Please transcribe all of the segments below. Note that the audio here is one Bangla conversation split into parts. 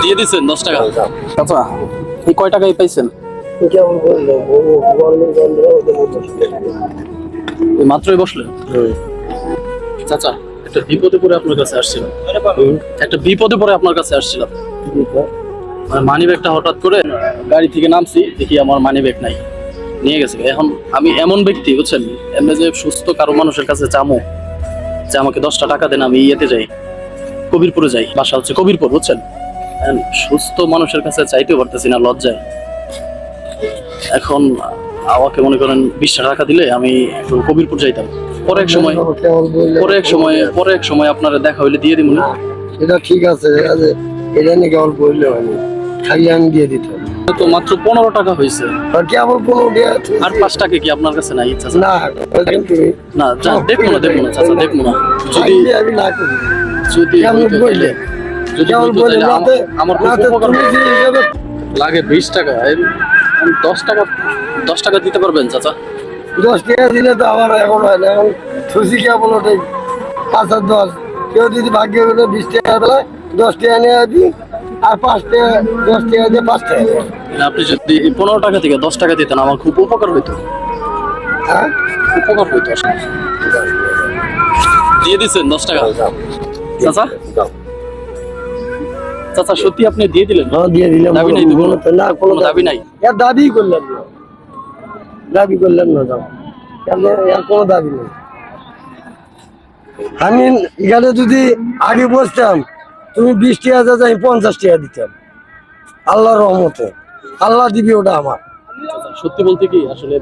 দিয়ে দিচ্ছেন দশ টাকা। আচ্ছা এই কয় টাকায় পাইছেন? মাত্রই বসলেন? চাচা একটা বিপদে পড়ে আপনার কাছে আসছিলাম। একটা বিপদে পড়ে আপনার কাছে আসছিলাম। মানে মানি ব্যাগটা হঠাৎ করে গাড়ি থেকে নামছি দেখি আমার মানি ব্যাগ নাই। নিয়ে গেছে। এখন আমি এমন ব্যক্তি বুঝছেন? এমনি যে সুস্থ কারও মানুষের কাছে চামো যে আমাকে দশটা টাকা দেন আমি ইয়েতে যাই। কবিরপুরে যাই বাসা হচ্ছে কবিরপুর বুঝছেন? সুস্থ মানুষের কাছে চাইতেও পারতেছি না লজ্জায়। এখন আমাকে মনে করেন বিশটা টাকা দিলে আমি কবিরপুর যাইতাম। পরে এক সময় পরে এক সময় পরে এক সময় আপনারা দেখা হইলে দিয়ে দিব না এটা ঠিক আছে এটা নিয়ে কেমন বললে হয়নি খালি আমি দিয়ে দিতাম তো মাত্র পনেরো টাকা হয়েছে আর কেমন কোনো দেয়া আর পাঁচ টাকা কি আপনার কাছে নাই? চাচা না না দেখব না দেখব না চাচা দেখব না। যদি আমি না করি। যদি? যদি আমার- লাগে বিশ টাকা দশ টাকা দশ টাকা দিতে পারবেন চাচা? দশ টাকা দিলে তো আমার এখন হয় না। এখন সুশি কেবল ওটাই পাঁচ আর দশ। কেউ যদি ভাগ্য করে বিশ টাকা বেলায় দশ টাকা নিয়ে দিই আর পাঁচ টাকা দশ টাকা দিয়ে পাঁচ টাকা। মানে আপনি যদি পনেরো টাকা থেকে দশ টাকা দিতেন আমার খুব উপকার হইতো। হ্যাঁ? উপকার হইতো। দিয়ে দিচ্ছেন দশ টাকা। চাচা? চাচা সত্যি আপনি দিয়ে দিলেন? হ্যাঁ দিয়ে দিলাম। দাবি নাই কোনো? না কোনো দাবি নাই। এর দাবি করলাম না। দাবি করলাম না দাও এর কোনো দাবি নেই। আমি এখানে যদি আগে বসতাম তুমি বিশ টাকা দিতে আমি পঞ্চাশ টাকা দিতাম। আল্লাহর রহমতে। আল্লাহ দিবি ওটা আমার। সত্যি বলতে কি আসলে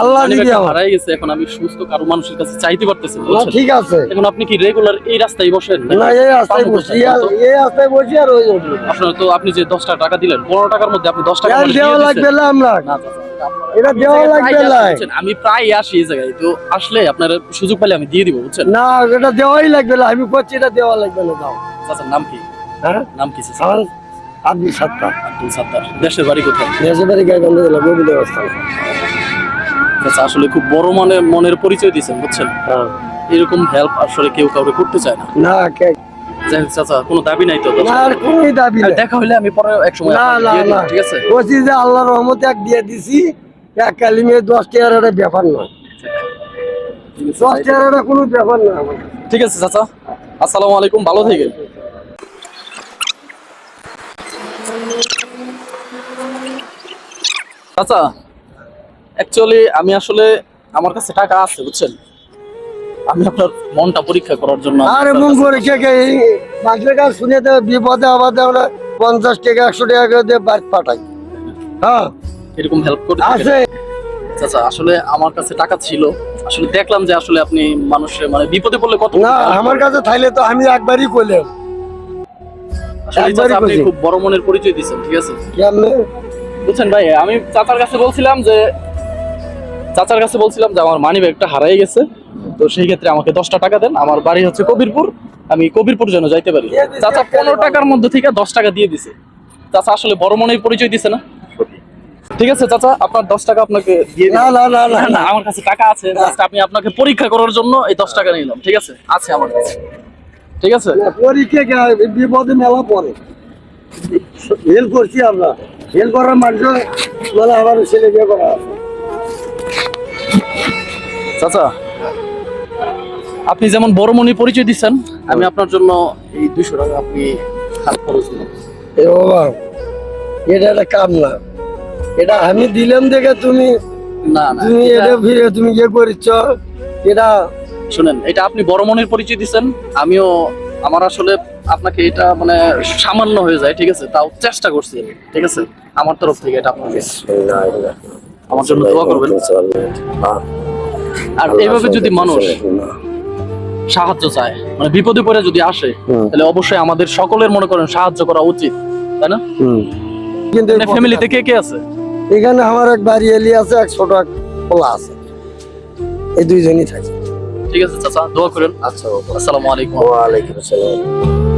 আল্লাহ হারাই গেছে এখন আমি সুস্থ কারও মানুষের কাছে চাইতে পারতেছি না, ঠিক আছে। এখন আপনি কি রেগুলার এই রাস্তায় বসেন না এই রাস্তায় বসি? এই রাস্তায় বসি আর ওই। আপনার তো আপনি যে দশটা টাকা দিলেন পনেরো টাকার মধ্যে আপনি দশ টাকা দেওয়া লাগবে না আমরা। এটা আমি দেওয়া লাগবে না আমি প্রায় আসি এই জায়গায় তো আসলে আপনার সুযোগ পেলে আমি দিয়ে দিব বুঝছেন? না এটা দেওয়াই লাগবে না আমি করছি এটা দেওয়া লাগবে না দাও। নাম কি? হ্যাঁ? নাম কি? আমার আব্দুল সাত্তার। আব্দুল সাত্তার। দেশের বাড়ি কোথায়? দেশে বাড়ি গাইবান্ধা জেলা গোবিন্দ চাচা আসলে খুব বড় মানে মনের পরিচয় দিয়েছেন বুঝছেন? হ্যাঁ। এরকম হেল্প আসলে কেউ কাউকে করতে চায় না। না চাচা কোনো দাবি নাই তো। আর দাবি দেখা হইলে আমি পরে এক সময় না না না। ঠিক আছে? বলছি যে আল্লাহর রহমতে এক দিয়ে দিছি এক কালিমে দশ টাকার ব্যাপার নয়। দশ টাকার কোনো ব্যাপার না ঠিক আছে চাচা। আসসালামু আলাইকুম ভালো থাকেন। চাচা অ্যাকচুয়ালি আমি আসলে আমার কাছে টাকা আছে বুঝছেন? আমি আপনার মনটা পরীক্ষা করার জন্য আরে মন করে কে মানুষের কাছে শুনে তো বিপদে আবাদে আমরা পঞ্চাশ টাকা একশো টাকা করে দিয়ে বাড়ি পাঠাই। হ্যাঁ। এরকম হেল্প করতে আছে। চাচা আসলে আমার কাছে টাকা ছিল। আসলে দেখলাম যে আসলে আপনি মানুষের মানে বিপদে পড়লে কত না আমার কাছে থাইলে তো আমি একবারই একবারই আপনি খুব বড় মনের পরিচয় দিচ্ছেন ঠিক আছে? বুঝছেন ভাই আমি চাচার কাছে বলছিলাম যে চাচার কাছে বলছিলাম যে আমার মানি ব্যাগটা হারাই গেছে। তো সেই ক্ষেত্রে আমাকে দশটা টাকা দেন। আমার বাড়ি হচ্ছে কবিরপুর। আমি কবিরপুর যেন যাইতে পারি। চাচা পনেরো টাকার মধ্যে থেকে দশ টাকা দিয়ে দিছে। চাচা আসলে বড় মনের পরিচয় দিছে না? ঠিক আছে চাচা আপনার দশ টাকা আপনাকে দিয়ে না না না না আমার কাছে টাকা আছে আমি আপনাকে পরীক্ষা করার জন্য এই দশ টাকা নিলাম। ঠিক আছে? আছে আমার কাছে। ঠিক আছে? পরীক্ষা বিপদে মেলা পড়ে। হেল করছি আমরা। হেল্প করার মানুষ মানে আমার ছেলে বিয়ে করা আছে। চাচা আপনি যেমন বড় মনে পরিচয় দিচ্ছেন আমি আপনার জন্য এই দুইশো টাকা আপনি হাত খরচ দিলাম। এ বাবা এটা একটা কাম না। এটা আমি দিলাম দেখে তুমি না না তুমি এটা- এটা ফিরে তুমি ইয়ে এটা শুনেন এটা আপনি বড় মনের পরিচয় দিচ্ছেন আমিও আমার আসলে আপনাকে এটা মানে সামান্য হয়ে যায় ঠিক আছে? তাও চেষ্টা করছি আমি, ঠিক আছে? আমার তরফ থেকে এটা আপনাকে আমার জন্য দোয়া করবেন। আর এইভাবে যদি মানুষ সাহায্য চায় মানে বিপদে পড়ে যদি আসে তাহলে অবশ্যই আমাদের সকলের মনে করেন সাহায্য করা উচিত তাই না? কিন্তু ফ্যামিলিতে কে কে আছে? এখানে আমার এক বাড়ি এলি আছে এক ছোট এক পোলা আছে। এই দুইজনই থাকে। ঠিক আছে চাচা দোয়া করেন। আচ্ছা আসসালামু আলাইকুম। ওয়ালাইকুম আসসালাম।